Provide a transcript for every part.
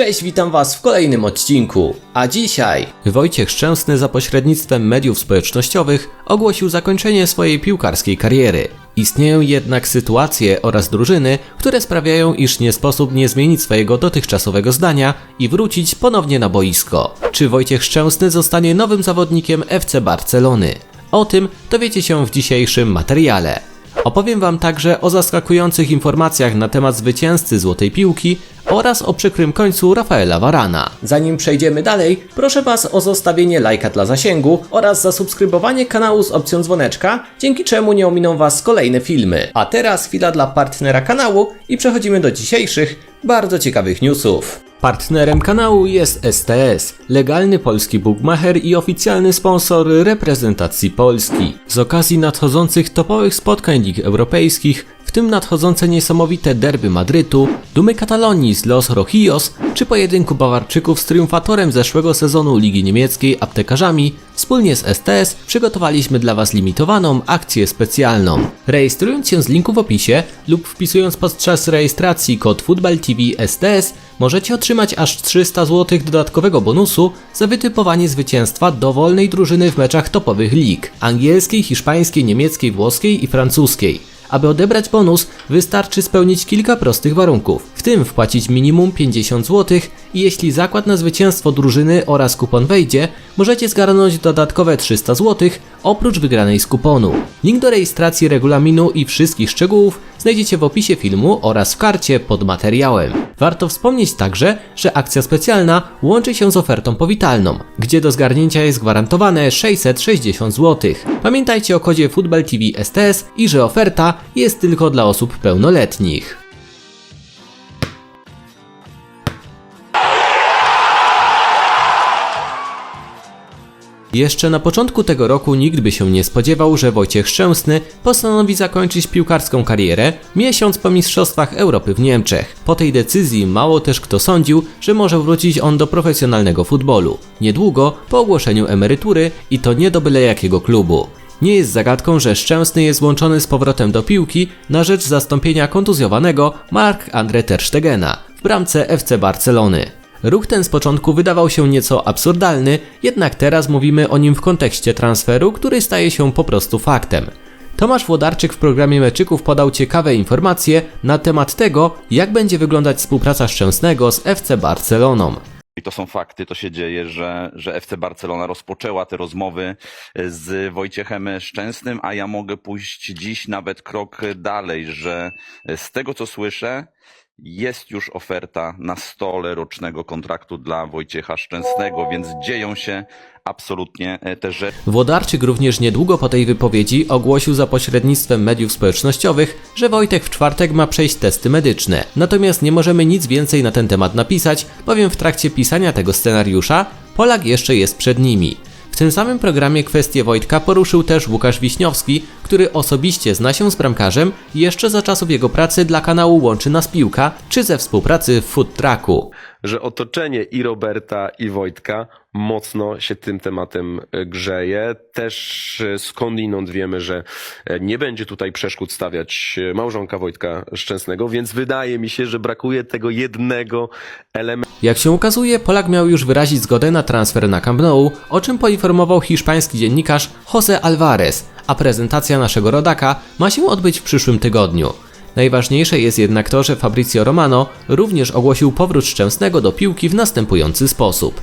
Cześć, witam Was w kolejnym odcinku. A dzisiaj Wojciech Szczęsny za pośrednictwem mediów społecznościowych ogłosił zakończenie swojej piłkarskiej kariery. Istnieją jednak sytuacje oraz drużyny, które sprawiają, iż nie sposób nie zmienić swojego dotychczasowego zdania i wrócić ponownie na boisko. Czy Wojciech Szczęsny zostanie nowym zawodnikiem FC Barcelony? O tym dowiecie się w dzisiejszym materiale. Opowiem Wam także o zaskakujących informacjach na temat zwycięzcy Złotej Piłki oraz o przykrym końcu Rafaela Varana. Zanim przejdziemy dalej, proszę Was o zostawienie lajka dla zasięgu oraz zasubskrybowanie kanału z opcją dzwoneczka, dzięki czemu nie ominą Was kolejne filmy. A teraz chwila dla partnera kanału i przechodzimy do dzisiejszych, bardzo ciekawych newsów. Partnerem kanału jest STS, legalny polski bookmacher i oficjalny sponsor reprezentacji Polski. Z okazji nadchodzących topowych spotkań lig europejskich, w tym nadchodzące niesamowite derby Madrytu, dumy Katalonii z Los Rojillos, czy pojedynku Bawarczyków z triumfatorem zeszłego sezonu Ligi Niemieckiej aptekarzami, wspólnie z STS przygotowaliśmy dla Was limitowaną akcję specjalną. Rejestrując się z linku w opisie lub wpisując podczas rejestracji kod FootballTV STS, możecie otrzymać aż 300 zł dodatkowego bonusu za wytypowanie zwycięstwa dowolnej drużyny w meczach topowych lig angielskiej, hiszpańskiej, niemieckiej, włoskiej i francuskiej. Aby odebrać bonus, wystarczy spełnić kilka prostych warunków, w tym wpłacić minimum 50 zł i jeśli zakład na zwycięstwo drużyny oraz kupon wejdzie, możecie zgarnąć dodatkowe 300 zł oprócz wygranej z kuponu. Link do rejestracji regulaminu i wszystkich szczegółów znajdziecie w opisie filmu oraz w karcie pod materiałem. Warto wspomnieć także, że akcja specjalna łączy się z ofertą powitalną, gdzie do zgarnięcia jest gwarantowane 660 zł. Pamiętajcie o kodzie Football TV STS i że oferta jest tylko dla osób pełnoletnich. Jeszcze na początku tego roku nikt by się nie spodziewał, że Wojciech Szczęsny postanowi zakończyć piłkarską karierę miesiąc po Mistrzostwach Europy w Niemczech. Po tej decyzji mało też kto sądził, że może wrócić on do profesjonalnego futbolu. Niedługo po ogłoszeniu emerytury i to nie do byle jakiego klubu. Nie jest zagadką, że Szczęsny jest włączony z powrotem do piłki na rzecz zastąpienia kontuzjowanego Mark-André Ter Stegena w bramce FC Barcelony. Ruch ten z początku wydawał się nieco absurdalny, jednak teraz mówimy o nim w kontekście transferu, który staje się po prostu faktem. Tomasz Włodarczyk w programie Meczyków podał ciekawe informacje na temat tego, jak będzie wyglądać współpraca Szczęsnego z FC Barceloną. I to są fakty, to się dzieje, że, że FC Barcelona rozpoczęła te rozmowy z Wojciechem Szczęsnym, a ja mogę pójść dziś nawet krok dalej, że z tego co słyszę, jest już oferta na stole rocznego kontraktu dla Wojciecha Szczęsnego, więc dzieją się absolutnie te rzeczy. Włodarczyk również niedługo po tej wypowiedzi ogłosił za pośrednictwem mediów społecznościowych, że Wojtek w czwartek ma przejść testy medyczne. Natomiast nie możemy nic więcej na ten temat napisać, bowiem w trakcie pisania tego scenariusza Polak jeszcze jest przed nimi. W tym samym programie kwestię Wojtka poruszył też Łukasz Wiśniowski, który osobiście zna się z bramkarzem jeszcze za czasów jego pracy dla kanału Łączy Nas Piłka, czy ze współpracy w Food Trucku. Że otoczenie i Roberta, i Wojtka mocno się tym tematem e, grzeje. Też e, skądinąd wiemy, że e, nie będzie tutaj przeszkód stawiać małżonka Wojtka Szczęsnego, więc wydaje mi się, że brakuje tego jednego elementu. Jak się ukazuje, Polak miał już wyrazić zgodę na transfer na Camp Nou, o czym poinformował hiszpański dziennikarz Jose Alvarez, a prezentacja naszego rodaka ma się odbyć w przyszłym tygodniu. Najważniejsze jest jednak to, że Fabrizio Romano również ogłosił powrót Szczęsnego do piłki w następujący sposób.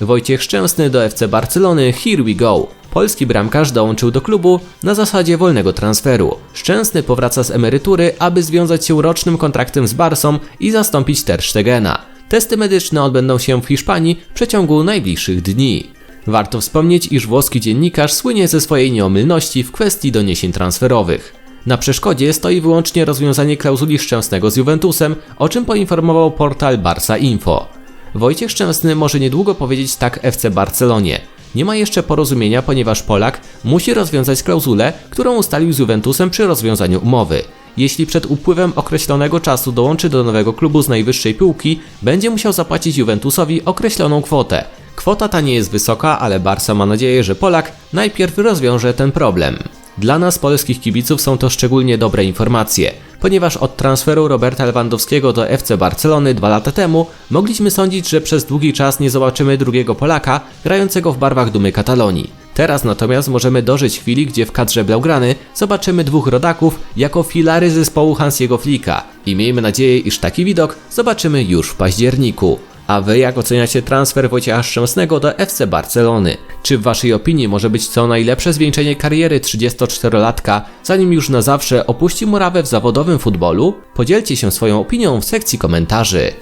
Wojciech Szczęsny do FC Barcelony Here we go. Polski bramkarz dołączył do klubu na zasadzie wolnego transferu. Szczęsny powraca z emerytury, aby związać się rocznym kontraktem z Barsą i zastąpić Ter Stegena. Testy medyczne odbędą się w Hiszpanii w przeciągu najbliższych dni. Warto wspomnieć, iż włoski dziennikarz słynie ze swojej nieomylności w kwestii doniesień transferowych. Na przeszkodzie stoi wyłącznie rozwiązanie klauzuli Szczęsnego z Juventusem, o czym poinformował portal Barca Info. Wojciech Szczęsny może niedługo powiedzieć tak FC Barcelonie. Nie ma jeszcze porozumienia, ponieważ Polak musi rozwiązać klauzulę, którą ustalił z Juventusem przy rozwiązaniu umowy. Jeśli przed upływem określonego czasu dołączy do nowego klubu z najwyższej półki, będzie musiał zapłacić Juventusowi określoną kwotę. Kwota ta nie jest wysoka, ale Barca ma nadzieję, że Polak najpierw rozwiąże ten problem. Dla nas, polskich kibiców, są to szczególnie dobre informacje. ponieważ od transferu Roberta Lewandowskiego do FC Barcelony dwa lata temu mogliśmy sądzić, że przez długi czas nie zobaczymy drugiego Polaka grającego w barwach dumy Katalonii. Teraz natomiast możemy dożyć chwili, gdzie w kadrze Blaugrany zobaczymy dwóch rodaków jako filary zespołu Hansiego Flicka i miejmy nadzieję, iż taki widok zobaczymy już w październiku. A wy jak oceniacie transfer Wojciecha Szczęsnego do FC Barcelony? Czy w waszej opinii może być to najlepsze zwieńczenie kariery 34-latka, zanim już na zawsze opuści murawę w zawodowym futbolu? Podzielcie się swoją opinią w sekcji komentarzy.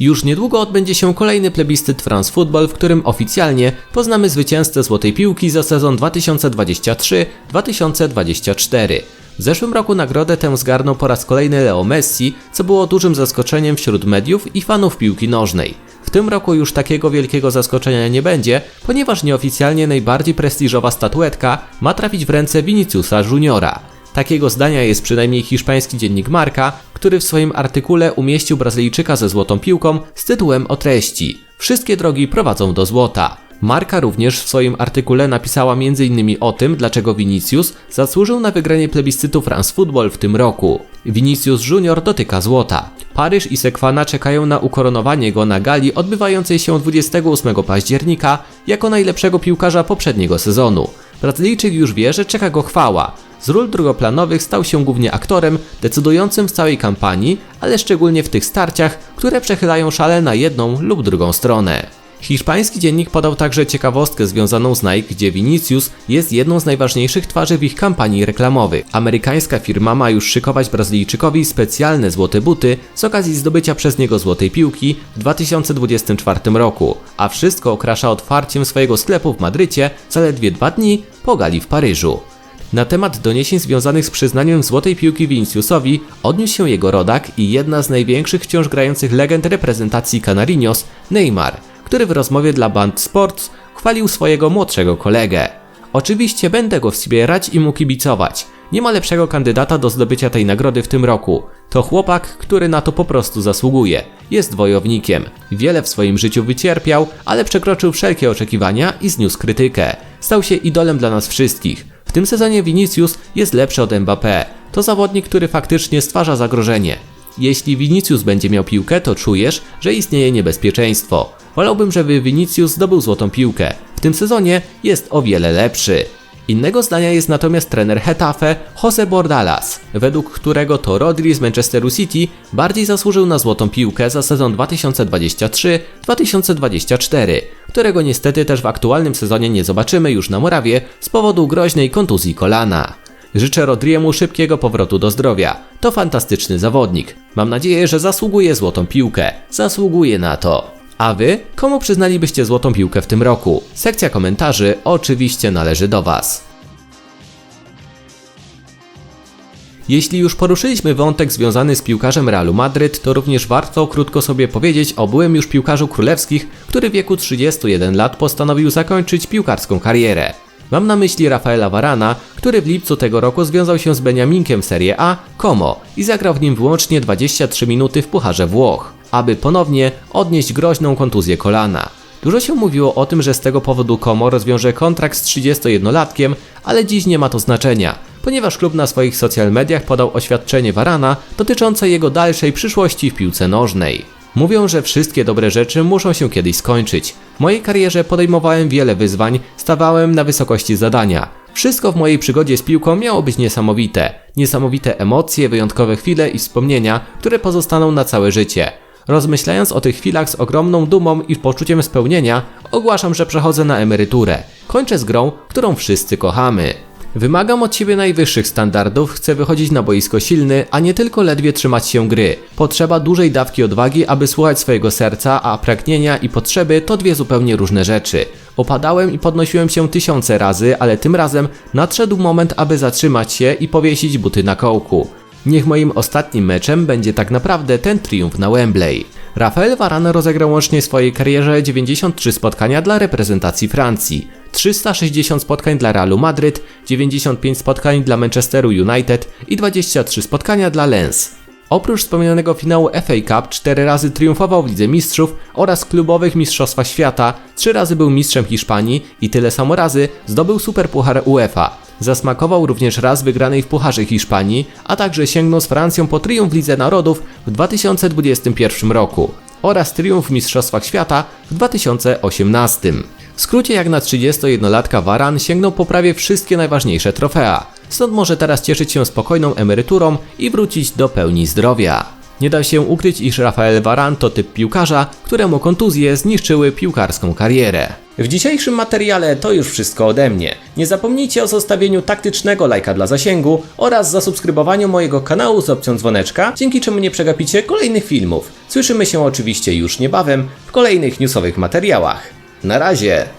Już niedługo odbędzie się kolejny plebiscyt France Football, w którym oficjalnie poznamy zwycięzcę Złotej Piłki za sezon 2023-2024. W zeszłym roku nagrodę tę zgarnął po raz kolejny Leo Messi, co było dużym zaskoczeniem wśród mediów i fanów piłki nożnej. W tym roku już takiego wielkiego zaskoczenia nie będzie, ponieważ nieoficjalnie najbardziej prestiżowa statuetka ma trafić w ręce Viniciusa Juniora. Takiego zdania jest przynajmniej hiszpański dziennik Marca, który w swoim artykule umieścił Brazylijczyka ze złotą piłką z tytułem o treści Wszystkie drogi prowadzą do złota. Marka również w swoim artykule napisała m.in. o tym, dlaczego Vinicius zasłużył na wygranie plebiscytu France Football w tym roku. Vinicius Junior dotyka złota. Paryż i Sekwana czekają na ukoronowanie go na gali odbywającej się 28 października jako najlepszego piłkarza poprzedniego sezonu. Brazylijczyk już wie, że czeka go chwała. Z ról drugoplanowych stał się głównie aktorem, decydującym w całej kampanii, ale szczególnie w tych starciach, które przechylają szale na jedną lub drugą stronę. Hiszpański dziennik podał także ciekawostkę związaną z Nike, gdzie Vinicius jest jedną z najważniejszych twarzy w ich kampanii reklamowych. Amerykańska firma ma już szykować Brazylijczykowi specjalne złote buty z okazji zdobycia przez niego złotej piłki w 2024 roku, a wszystko okrasza otwarciem swojego sklepu w Madrycie zaledwie dwa dni po gali w Paryżu. Na temat doniesień związanych z przyznaniem złotej piłki Viniciusowi odniósł się jego rodak i jedna z największych wciąż grających legend reprezentacji Canarinos, Neymar, który w rozmowie dla Band Sports chwalił swojego młodszego kolegę. Oczywiście będę go wspierać i mu kibicować. Nie ma lepszego kandydata do zdobycia tej nagrody w tym roku. To chłopak, który na to po prostu zasługuje. Jest wojownikiem. Wiele w swoim życiu wycierpiał, ale przekroczył wszelkie oczekiwania i zniósł krytykę. Stał się idolem dla nas wszystkich. W tym sezonie Vinicius jest lepszy od Mbappé. To zawodnik, który faktycznie stwarza zagrożenie. Jeśli Vinicius będzie miał piłkę, to czujesz, że istnieje niebezpieczeństwo. Wolałbym, żeby Vinicius zdobył złotą piłkę. W tym sezonie jest o wiele lepszy. Innego zdania jest natomiast trener Hetafe Jose Bordalas, według którego to Rodri z Manchesteru City bardziej zasłużył na złotą piłkę za sezon 2023-2024, którego niestety też w aktualnym sezonie nie zobaczymy już na murawie z powodu groźnej kontuzji kolana. Życzę Rodriemu szybkiego powrotu do zdrowia. To fantastyczny zawodnik. Mam nadzieję, że zasługuje złotą piłkę. Zasługuje na to. A wy? Komu przyznalibyście złotą piłkę w tym roku? Sekcja komentarzy oczywiście należy do was. Jeśli już poruszyliśmy wątek związany z piłkarzem Realu Madryt, to również warto krótko sobie powiedzieć o byłym już piłkarzu królewskich, który w wieku 31 lat postanowił zakończyć piłkarską karierę. Mam na myśli Rafaela Varana, który w lipcu tego roku związał się z Beniaminkiem Serie A, Como i zagrał w nim wyłącznie 23 minuty w Pucharze Włoch, aby ponownie odnieść groźną kontuzję kolana. Dużo się mówiło o tym, że z tego powodu Como rozwiąże kontrakt z 31-latkiem, ale dziś nie ma to znaczenia, ponieważ klub na swoich social mediach podał oświadczenie Varana dotyczące jego dalszej przyszłości w piłce nożnej. Mówią, że wszystkie dobre rzeczy muszą się kiedyś skończyć. W mojej karierze podejmowałem wiele wyzwań, stawałem na wysokości zadania. Wszystko w mojej przygodzie z piłką miało być niesamowite. Niesamowite emocje, wyjątkowe chwile i wspomnienia, które pozostaną na całe życie. Rozmyślając o tych chwilach z ogromną dumą i poczuciem spełnienia, ogłaszam, że przechodzę na emeryturę. Kończę z grą, którą wszyscy kochamy. Wymagam od siebie najwyższych standardów, chcę wychodzić na boisko silny, a nie tylko ledwie trzymać się gry. Potrzeba dużej dawki odwagi, aby słuchać swojego serca, a pragnienia i potrzeby to dwie zupełnie różne rzeczy. Opadałem i podnosiłem się tysiące razy, ale tym razem nadszedł moment, aby zatrzymać się i powiesić buty na kołku. Niech moim ostatnim meczem będzie tak naprawdę ten triumf na Wembley. Rafael Varane rozegrał łącznie w swojej karierze 93 spotkania dla reprezentacji Francji, 360 spotkań dla Realu Madryt, 95 spotkań dla Manchesteru United i 23 spotkania dla Lens. Oprócz wspomnianego finału FA Cup, 4 razy triumfował w Lidze Mistrzów oraz klubowych Mistrzostwach Świata, 3 razy był mistrzem Hiszpanii i tyle samo razy zdobył Superpuchar UEFA. Zasmakował również raz wygranej w Pucharze Hiszpanii, a także sięgnął z Francją po triumf w Lidze Narodów w 2021 roku oraz triumf w Mistrzostwach Świata w 2018. W skrócie jak na 31-latka Varan sięgnął po prawie wszystkie najważniejsze trofea, stąd może teraz cieszyć się spokojną emeryturą i wrócić do pełni zdrowia. Nie da się ukryć, iż Rafael Varan to typ piłkarza, któremu kontuzje zniszczyły piłkarską karierę. W dzisiejszym materiale to już wszystko ode mnie. Nie zapomnijcie o zostawieniu taktycznego lajka dla zasięgu oraz zasubskrybowaniu mojego kanału z opcją dzwoneczka, dzięki czemu nie przegapicie kolejnych filmów. Słyszymy się oczywiście już niebawem w kolejnych newsowych materiałach. Na razie!